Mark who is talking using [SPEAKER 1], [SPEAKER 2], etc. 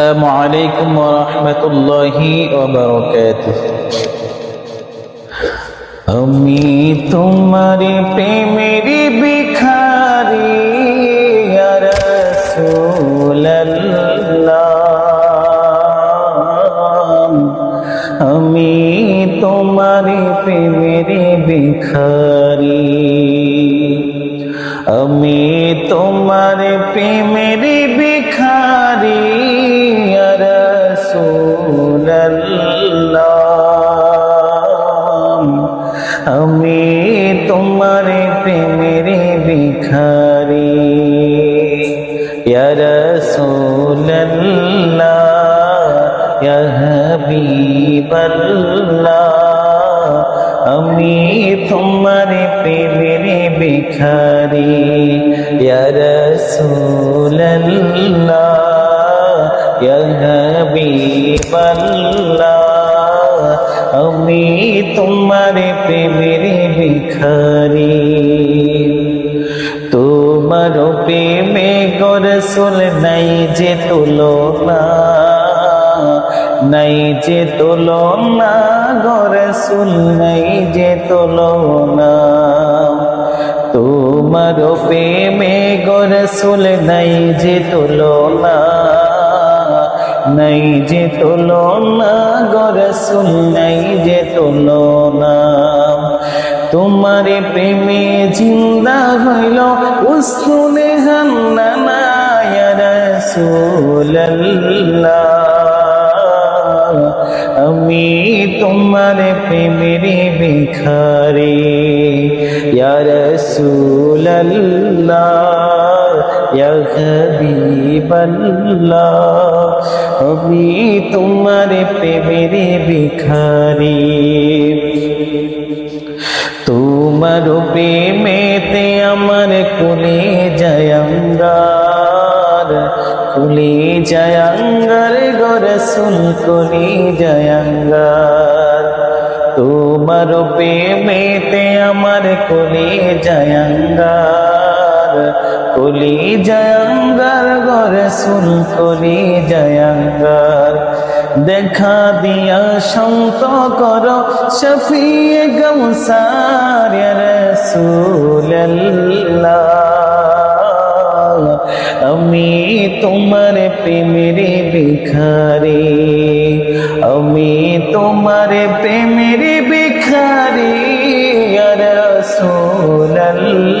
[SPEAKER 1] السلام عليكم ورحمة الله وبركاته আমি তোমার প্রেমের ভিখারি ইয়া রাসূলুল্লাহ আমি তোমার প্রেমের ভিখারি আমি তোমার প্রেমের আমি তোমার প্রেমের ভিখারি। ইয়া রাসূলুল্লাহ, ইয়া হাবিবাল্লাহ, আমি তোমার প্রেমের ভিখারি। ইয়া রাসূলুল্লাহ, ইয়া হাবিবাল্লাহ। আমি তোমার প্রেমের ভিখারি। তোমার প্রেমে গরসুল নাই যে তুলনা, নাই যে তুলনা, গরসুল নাই যে তুলনা। তোমার প্রেমে গরসুল নাই যে তুলনা নাই যে তুলনা গরসুল নাই যে তুলনা। তোমার প্রেমে জিন্দা হইল উসুনে আমি তোমার প্রেমের ভিখারি, ইয়া রাসূলুল্লাহ, ইয়া হাবিবাল্লাহ। আমি তোমার প্রেমের ভিখারি। তোমার প্রেমেতে আমার কুলে জয়ঙ্গার কুলে জয়ঙ্গার গরসুল কুলে জয়ঙ্গার তোমার প্রেমেতে আমার কুলে জয়ঙ্গার কুলে জয়ঙ্গার গরসুল কুলে জয়ঙ্গার। দেখা দিয়া সন্ত কর শফিয়ে গৌসার রসুল্লাহ আমি তোমার প্রেমের ভিখারি, আমি তোমার প্রেমের ভিখারি রসুল্লাহ